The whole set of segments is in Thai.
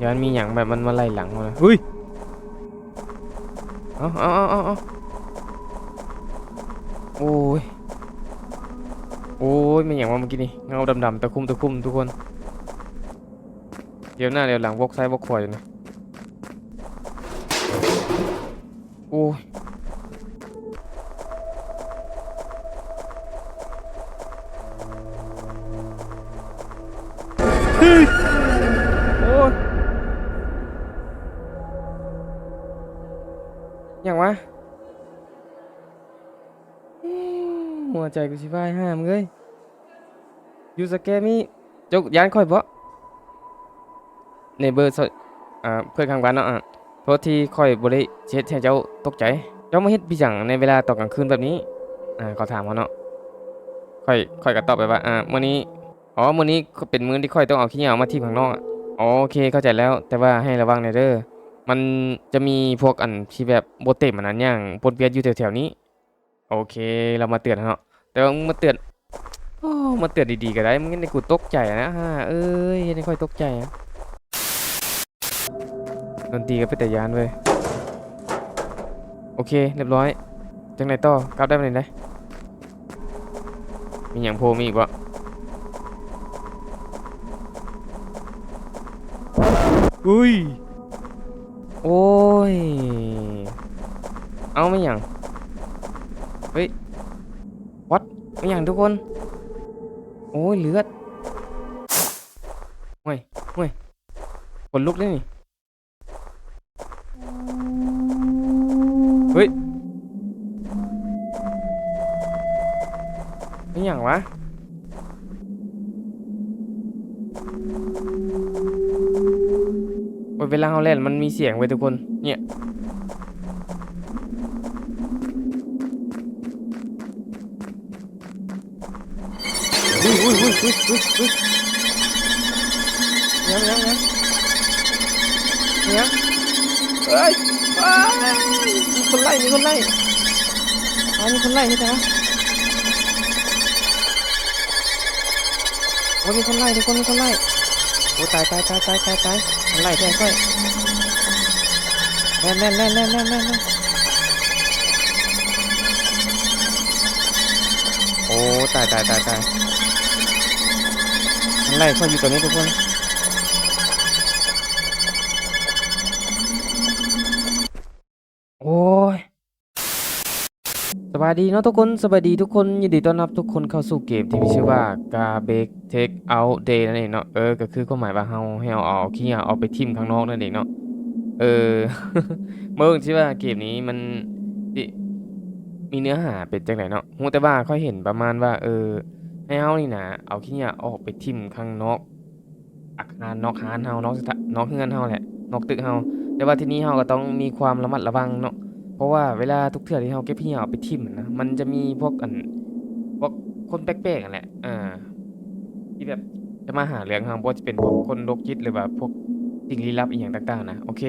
เดี๋ยวมันมีอย่างแบบมันมาไล่หลังมาเลยเฮ้ยเอาเอาเอาเอาเอาโอ้ย โอ้ยไม่อย่างว่าเมื่อกี้นี่เงาดำๆตะคุ่มตะคุ่มทุกคน เดี๋ยวหน้าเดี๋ยวหลังวกซ้ายวกขวาอยู่นะ โอ้ยโใจกูสิวายห้ามเลยอยู่สแกมี่จกยานค่อยบ่ในเบอร์สอ่าเพื่อนข้างบ้านเนาะอะโทษที่ค่อยบ่ได้เฮ็ดให้เจ้าตกใจ เจ้ามาเฮ็ดพี่จังในเวลาตอนกลางคืนแบบนี้อ่าขอถามเขาเนาะค่อยค่อยก็ตอบไปว่าอ่ามื้อนี้อ๋อมื้อนี้เป็นมื้อที่ค่อยต้องเอาขี้เหนียวมาที่ข้างนอกอ๋อโอเคเข้าใจแล้วแต่ว่าให้ระวังหน่อยเด้อมันจะมีพวกอันที่แบบโบเต็มอันนั้นอย่างปนเปียนอยู่แถวๆนี้ โอเคเรามาเตือนเนาะ แต่ว่ามึงมาเตือนโอ้มาเตือนดีๆก็ได้มึงให้กูตกใจนะฮะเอ้ยเฮ็ดให้ค่อยตกใจอะดนตรีก็เป็นแต่ยานเว้ยโอเคเรียบร้อยจังไหนต่อกลับได้ไหมได้มีอย่างโพมีอีกวะอุ้ย โอ้ย เอาไม่อย่าง ไม่อย่างทุกคน โอ้ยเลือดห่วยห่วยขนลุกเลยนี่เฮ้ยไม่อย่างวะโอ้ยเวลาเขาเล่นมันมีเสียงไว้ทุกคน เนี่ย อุ้ยอุ้ยอุ้ยยังยังยังยังเอ้ยเอ้ยมีคนไล่มีคนไล่อ๋อมีคนไล่นี่จ้ะโอ้ยมีคนไล่มีคนมีคนไล่โอ้ตายตายตายตายตายตายมันไล่แทนค่อยแล่นแล่นแล่นแล่นแล่นแล่นแล่นโอ้ตายตายตายตาย มันไล่เขาอยู่ตรงนี้ทุกคนโอ้ยสวัสดีเนาะทุกคนสวัสดีทุกคนยินดีต้อนรับทุกคนเข้าสู่เกมที่มีชื่อว่า Garbage Take Out Day นั่นเองเนาะเออก็คือความหมายว่าเฮาให้เอาเอาขี้ยาเอาไปทิ่มข้างนอกนั่นเองเนาะเออ เมื่อที่ว่าเกมนี้มันมีเนื้อหาเป็นจังไหนเนาะฮู้แต่ว่าค่อยเห็นประมาณว่า เออ ให้เฮานี่นะเอาขี้ยออกไปทิ่มข้างนอกอาคารนอกฮานเฮานอกสถานอกเฮือนเฮาแหละนอกตึกเฮาแต่ว่าที่นี้เฮาก็ต้องมีความระมัดระวังเนาะเพราะว่าเวลาทุกเทื่อที่เฮาเก็บขี้ยเอาไปทิ่มนะมันจะมีพวกอันพวกคนแปลกๆนั่นแหละอ่าที่แบบจะมาหาเรื่องเฮาบ่ว่าจะเป็นพวกคนโรคจิตหรือว่าพวกสิ่งลี้ลับอีหยังต่างๆนะโอเค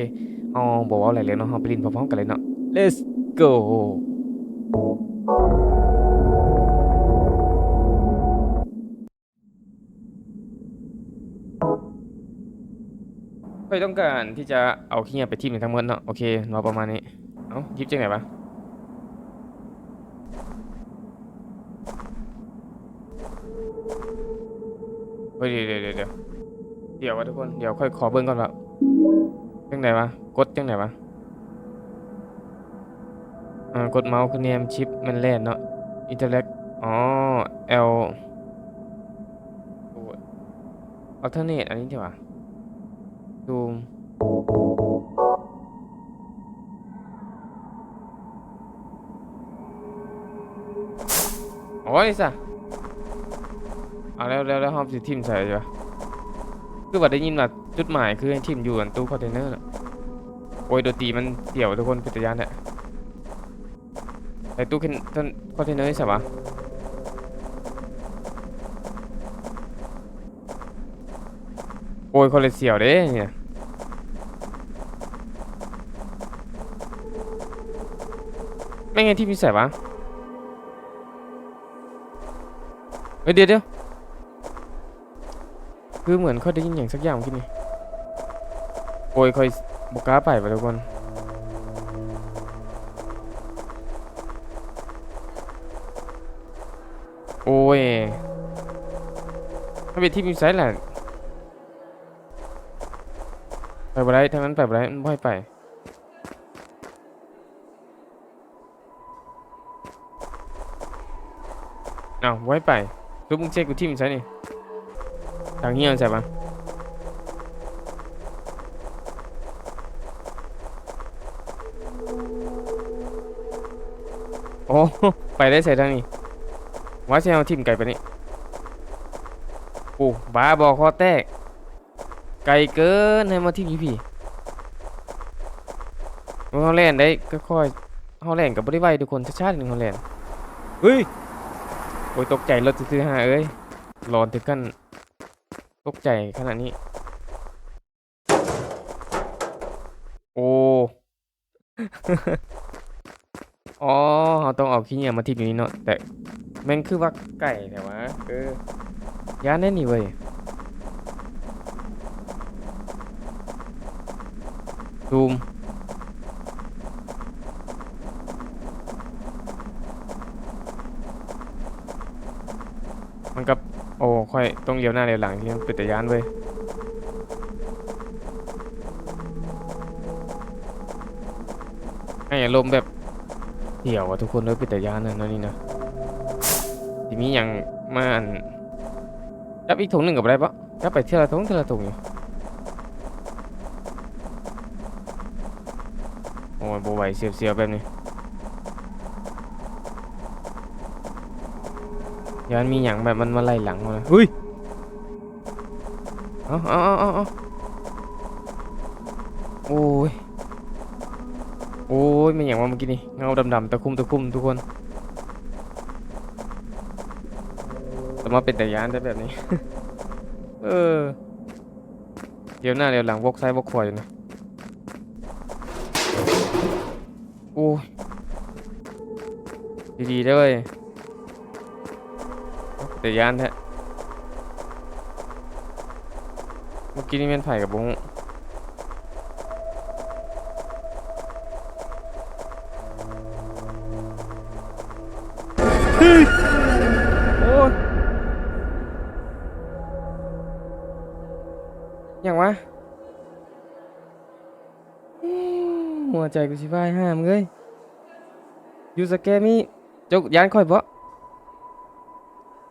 เฮาบ่เว้าหลายเรื่องเนาะเฮาไปเลินพร้อมๆกันเลยเนาะ let's go ค่อยต้องการที่จะเอาขี้ยไปทิ่มทั้งหมดเนาะโอเคเราประมาณนี้ เอ้ายิบจังไหนวะเฮ้ยเดี๋ยวเดี๋ยวเดี๋ยวเดี๋ยววะทุกคนเดี๋ยวค่อยขอเบิ้งก่อนว่าจังไหนวะกดจังไหนวะอ่ากดเมาส์คือเนมชิปมันแล่นเนาะอินเทอร์เน็ตอ๋อ L อัลเทอร์เนทอันนี้ใช่ปะ ซูมโอ้ยสะเอาแล้วแล้วแล้วห้องสิทิมใส่จ้ะคือว่าได้ยินว่าจุดหมายคือให้ทิมอยู่อันตู้คอนเทนเนอร์น่ะโอ้ยดนตรีมันเดี่ยวทุกคนป็นตยานเนี่ยไอตู้คอนคอนเทนเนอร์ใช่ปะ โอ้ยคนเลยเสียวเด้เนี่ยไม่ไงที่มีใส่ปะเฮ้ยเดี๋ยวเดี๋ยวคือเหมือนเขาได้ยินอย่างสักอย่างเมื่อกี้นี่โอ้ยคอยบุกล้าไปไปทุกคนโอ้ยมันเป็นที่มีไซส์แหละ ไปบ่ได้ทางนั้นไปบ่ได้ไม่ไปเอาบ่ให้ไปรูปมึงเช็คกูที่มีไซส์นี่ทางเงี้ยมันใส่ปะโอ้ไปได้ใส่ทางนี้ว่าจะเอาทิมไก่ไปนี่โอ้บ้าบอคอแตก ไก่เกินให้มาทิมอีพี่มันเขาแล่นได้ก็ค่อยเขาแล่นกับบริไวทุกคนชาติหนึ่งเขาแล่นเฮ้ยโอ้ยตกใจรถซื้อๆหาเอ้ยร้อนถึงกันตกใจขนาดนี้ โอ้อ๋อเราต้องเอาขี้เหนียวมาทิมอยู่นี่เนาะแต่แม่งคือว่าไก่แต่ว่าเออย่านแน่นี่เว้ย ซูม มันกับโอ้ ค่อย ต้องเลี้ยวหน้าเลี้ยวหลังที่มันเป็นแต่ยานเว้ยให้อารมณ์แบบเหี่ยวอะทุกคนเลยเป็นแต่ยานนะนี่นะทีนี้ยังมาอันจับอีกถุงหนึ่งกับอะไรปะจับไปเท่าละถุงเท่าละถุงอยู่ โอ้ยบไหวเสียวๆแบบนี้ยันมีอย่างแบบมันมาไล่หลังมาเลยเฮ้ยเอาเอาเอาเอาเอาโอ้ย โอ้ยไม่อย่างว่าเมื่อกี้นี่เงาดำๆตะคุ่มตะคุ่มทุกคนแต่มาเป็นแต่ยานได้แบบนี้ เออ เดี๋ยวหน้าเดี๋ยวหลังวกซ้ายวกขวาอยู่นะ โอ้ดีๆด้วยแต่ยานแท้เมื่อกี้นี่เป็นไผ่กับบง ใจกูสิวายห้ามเลยอยู่สแกมี่จกยานค่อยบ่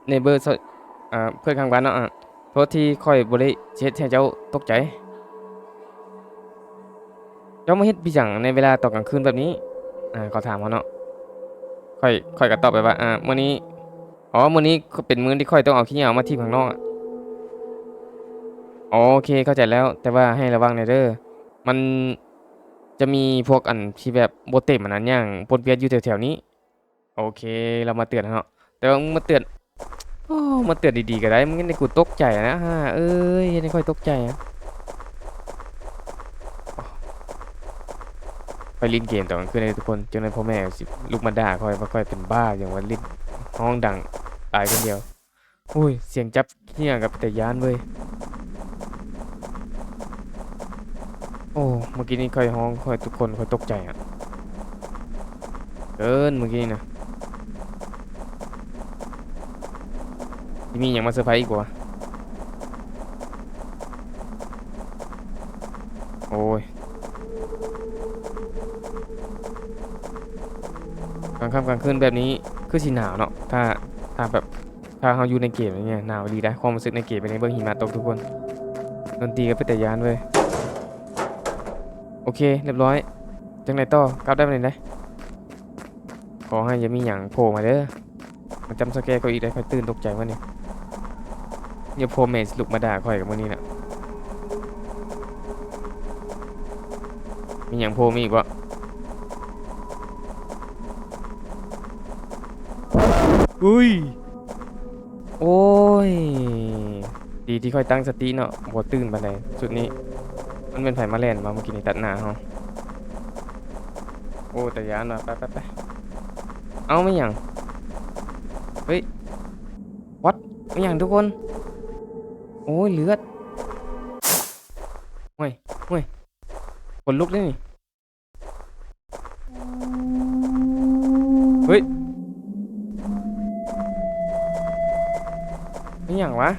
ในเบอร์สอ่าเพื่อนข้างบ้านเนาะอะโทษที่ค่อยบ่ได้เช็ดให้เจ้าตกใจ เจ้ามาเฮ็ดพี่จังในเวลาตอนกลางคืนแบบนี้อ่าเขาถามเขาเนาะค่อยค่อยก็ตอบไปว่าอ่ามื้อนี้อ๋อมื้อนี้เป็นมื้อที่ค่อยต้องเอาขี้เหนียวมาทิ้งข้างนอกอ๋อโอเคเข้าใจแล้วแต่ว่าให้ระวังหน่อยเด้อมัน จะมีพวกอันที่แบบโบเต็มอันนั้นอย่างปนเปียนอยู่แถวๆนี้ โอเคเรามาเตือนเนาะแต่ว่ามึงมาเตือนโอ้มาเตือนดีๆก็ได้มึงในกูตกใจนะฮะเอ้ยยังค่อยตกใจอะไปเลินเกมตอนกลางคืนเลยทุกคนจนในพ่อแม่สิลูกมาด่าค่อยค่อยเป็นบ้าอย่างว่าลินห้องดังตายคนเดียวอุ้ยเสียงจับเฮียกับแต่ยานเว้ย โอ้เมื่อกี้นี่ค่อยห้องค่อยทุกคนค่อยตกใจอะเกินเมื่อกี้น่ะมีอย่างมาเซอร์ไพรส์อีกวะโอ้ยกลางค่ำกลางคืนแบบนี้คือสีหนาวเนาะถ้าถ้าแบบถ้าเราอยู่ในเกมอย่างเงี้ยหนาวดีนะความรู้สึกในเกมเป็นในเบื้องหิมะตกทุกคนดนตรีก็เป็นแต่ยานเว้ย โอเค เรียบร้อย จังไรต่อกลับได้ไหมได้ขอให้อย่ามีอย่างโผล่มาเด้อมันจำสแกก็อีกได้ค่อยตื่นตกใจวะเนี่ยอย่าโผล่เมสลุกมาด่าค่อยกับมื้อนี้น่ะมีอย่างโผล่มีอีกวะอุ้ย โอ้ย ดีที่ค่อยตั้งสติเนาะบ่ตื่นปานใดสุดนี้ มันเป็นไผ่มาแลนมาเมื่อกี้นี่ตัดหน้าเฮาโอ้แต่ยานว่ะไปไปไปเอาไม่ยังเฮ้ยวัดไม่ยังทุกคน โอ้ยเลือดเฮ้ยเฮ้ยขนลุกเลยนี่เฮ้ยนี่อย่างวะ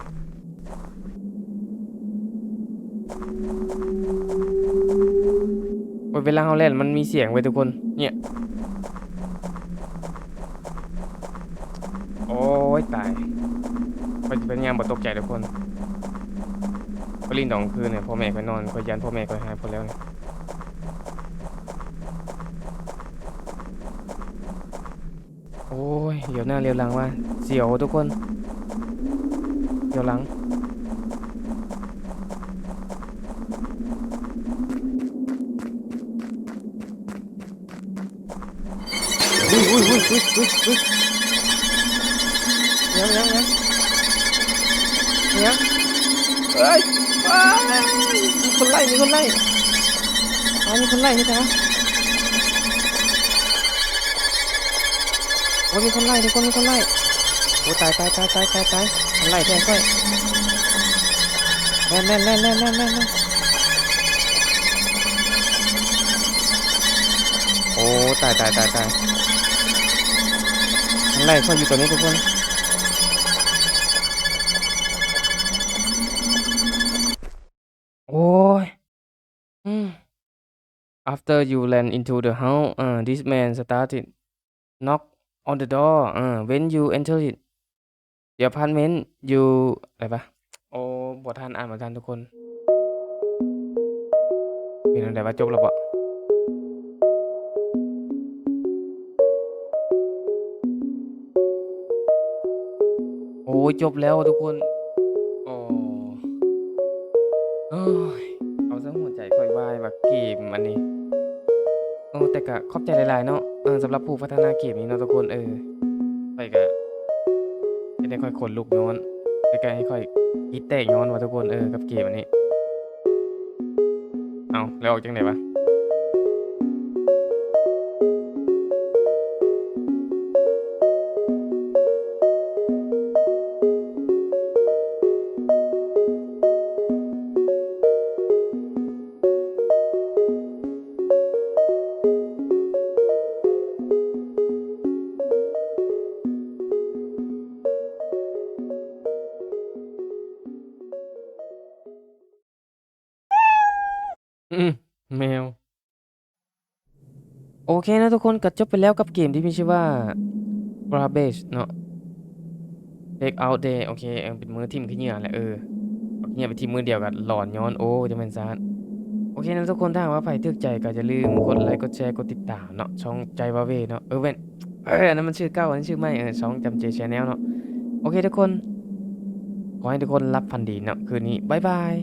โอ้ยเวลาเขาเล่นมันมีเสียงไว้ทุกคน เนี่ย โอ้ยตายไปเป็นยามบ่ตกใจทุกคนพอลินดองคืนเนี่ยพ่อแม่ก็นอนก็ยันพ่อแม่ก็หายพอแล้วเนี่ยโอ้ยเดี๋ยวหน้าเรียวหลังว่าเสียวทุกคนเดี๋ยวหลัง อุ้ยอุ้ยอุ้ยอุ้ยอุ้ยอุ้ยยังยังยังยังเฮ้ยเอ้ยมีคนไล่มีคนไล่อ๋อมีคนไล่นี่จ้ะโอ้ยมีคนไล่มีคนมีคนไล่โอ้ตายตายตายตายตายตายมันไล่แทนค่อยแน่นแน่นแน่นแน่นแน่นแน่นแน่โอ้ตายตายตายตาย ไล่เขาอยู่ตัวนี้ทุกคนโอ้ยอืม after you land into the house uh, this man started knock on the door uh, when you enter it the apartment you อะไรปะโอ้บททันอ่านบททันทุกคนเป็นอะไรวะจบแล้วปะ จบแล้วทุกคนโอ้เอ้ยเอาซะหัวใจค่อยวายว่าเกมอันนี้โอ้แต่ก็ขอบใจหลายๆเนาะเออสำหรับผู้พัฒนาเกมนี้เนาะทุกคนเออไปก็จะได้ค่อยขนลุกย้อนไปก็ให้ค่อยคิดแตกย้อนว่าทุกคนเออกับเกมอันนี้ เอาแล้วออกจังไหนวะ เคนะทุกคนก็จบไปแล้วกับเกมที่มีชื่อว่า Garbage เนาะ Take out day โอเคเอเป็นมือทิมขึ้นเหยื่อแหละเออเอาเหยื่อไปทิมมือเดียวกับหลอนย้อนโอ้จะเป็นซานโอเคนะทุกคนถ้าว่าใครทึกใจก็จะลืมกดไลค์กดแชร์กดติดตามเนาะช่องใจวาเวเนาะเออเว้นเอออันนั้นมันชื่อเก้าอันนั้นชื่อไม่เออช่องจำเจชแนลเนาะโอเคทุกคนขอให้ทุกคนรับพันดีเนาะคืนนี้บายบาย